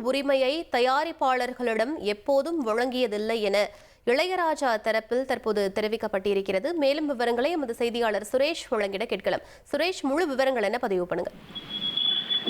உரிமையை தயாரிப்பாளர்களிடம் எப்போதும் வழங்கியதில்லை என இளையராஜா தரப்பில் தற்போது தெரிவிக்கப்பட்டிருக்கிறது. மேலும் விவரங்களை எமது செய்தியாளர் சுரேஷ் வழங்கிட கேட்கலாம். சுரேஷ் முழு விவரங்கள் என்ன? பதிவு பண்ணுங்க.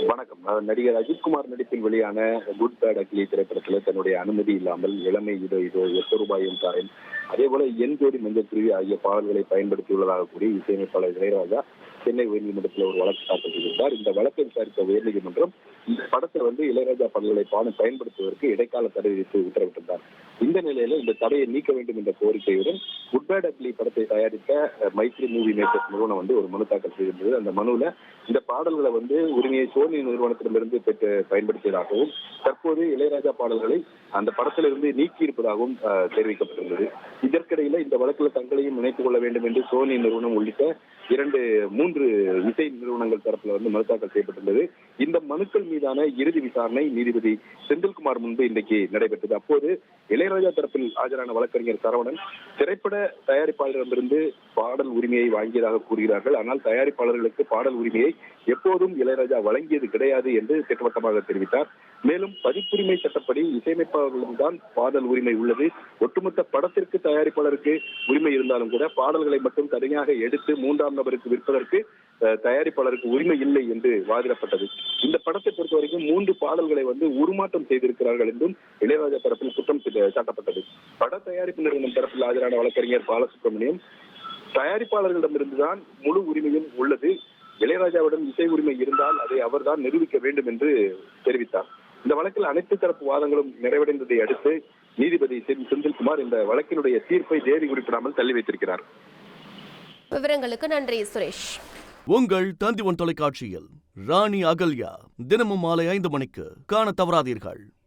வணக்கம். நடிகர் அஜித்குமார் நடிப்பில் வெளியான குட் பேட் அக்லி திரைப்படத்துல தன்னுடைய அனுமதி இல்லாமல் இளமை இதோ இதோ எட்டு ரூபாயும் தாரேன். அதே போல என் ஜோடி மஞ்சள் குருவி ஆகிய பாடல்களை பயன்படுத்தியுள்ளதாக கூறி இசையமைப்பாளர் இளையராஜா சென்னை உயர்நீதிமன்றத்தில் ஒரு வழக்கு தாக்கல் செய்திருந்தார். இந்த வழக்கை விசாரித்த உயர்நீதிமன்றம் இந்த படத்தில் வந்து இளையராஜா பாடல்களை பாடம் பயன்படுத்துவதற்கு இடைக்கால தடை விதித்து உத்தரவிட்டிருந்தார். இந்த நிலையில இந்த தடையை நீக்க வேண்டும் என்ற கோரிக்கையுடன் குட் பேட் அக்லி படத்தை தயாரித்த மைத்ரி மூவி மேக்கர்ஸ் நிறுவனம் வந்து ஒரு மனு தாக்கல் செய்திருந்தது. அந்த மனுவில் இந்த பாடல்களை வந்து உரிமையை சோனி நிறுவனத்திடமிருந்து பெற்று பயன்படுத்தியதாகவும் தற்போது இளையராஜா பாடல்களை அந்த படத்திலிருந்து நீக்கி இருப்பதாகவும் தெரிவிக்கப்பட்டுள்ளது. தெரிவிக்கப்பட்டிருந்தது இதற்கிடையில இந்த வழக்கில் தங்களையும் இணைத்துக் கொள்ள வேண்டும் என்று சோனி நிறுவனம் உள்ளிட்ட இரண்டு மூன்று இசை நிறுவனங்கள் தரப்புல வந்து மனு தாக்கல் செய்யப்பட்டுள்ளது. மனுக்கள் மீதான இறுதி விசாரணை நீதிபதி செந்தில்குமார் முன்பு இன்றைக்கு நடைபெற்றது. அப்போது இளையராஜா தரப்பில் ஆஜரான வழக்கறிஞர் சரவணன் திரைப்பட தயாரிப்பாளரிடமிருந்து பாடல் உரிமையை வாங்கியதாக கூறுகிறார்கள். ஆனால் தயாரிப்பாளர்களுக்கு பாடல் உரிமையை எப்போதும் இளையராஜா வழங்கியது கிடையாது என்று திட்டவட்டமாக தெரிவித்தார். மேலும் பதிப்புரிமை சட்டப்படி இசையமைப்பாளர்களிடம் பாடல் உரிமை உள்ளது. ஒட்டுமொத்த படத்திற்கு தயாரிப்பாளருக்கு உரிமை இருந்தாலும் கூட பாடல்களை மட்டும் தனியாக எடுத்து மூன்றாம் நபருக்கு விற்பதற்கு தயாரிப்பாளருக்கு உரிமை இல்லை என்று வாதிடப்பட்டது. இந்த படத்தை பொறுத்த வரைக்கும் மூன்று பாடல்களை வந்து உருமாற்றம் செய்திருக்கிறார்கள் என்றும் இளையராஜா தரப்பில் குற்றம் சாட்டப்பட்டது. பட தயாரிப்பு நிறுவனம் தரப்பில் ஆஜரான வழக்கறிஞர் பாலசுப்ரமணியம் தயாரிப்பாளர்களிடமிருந்துதான் முழு உரிமையும் உள்ளது. இளையராஜாவிடம் இசை உரிமை இருந்தால் அதை அவர்தான் நிரூபிக்க வேண்டும் என்று தெரிவித்தார். இந்த வழக்கில் அனைத்து தரப்பு வாதங்களும் நிறைவடைந்ததை அடுத்து நீதிபதி செந்தில்குமார் இந்த வழக்கினுடைய தீர்ப்பை தேதி குறிப்பிடாமல் தள்ளி வைத்திருக்கிறார். விவரங்களுக்கு நன்றி சுரேஷ். உங்கள் தந்திவன் தொலைக்காட்சியில் ராணி அகல்யா தினமும் மாலை ஐந்து மணிக்கு காண தவறாதீர்கள்.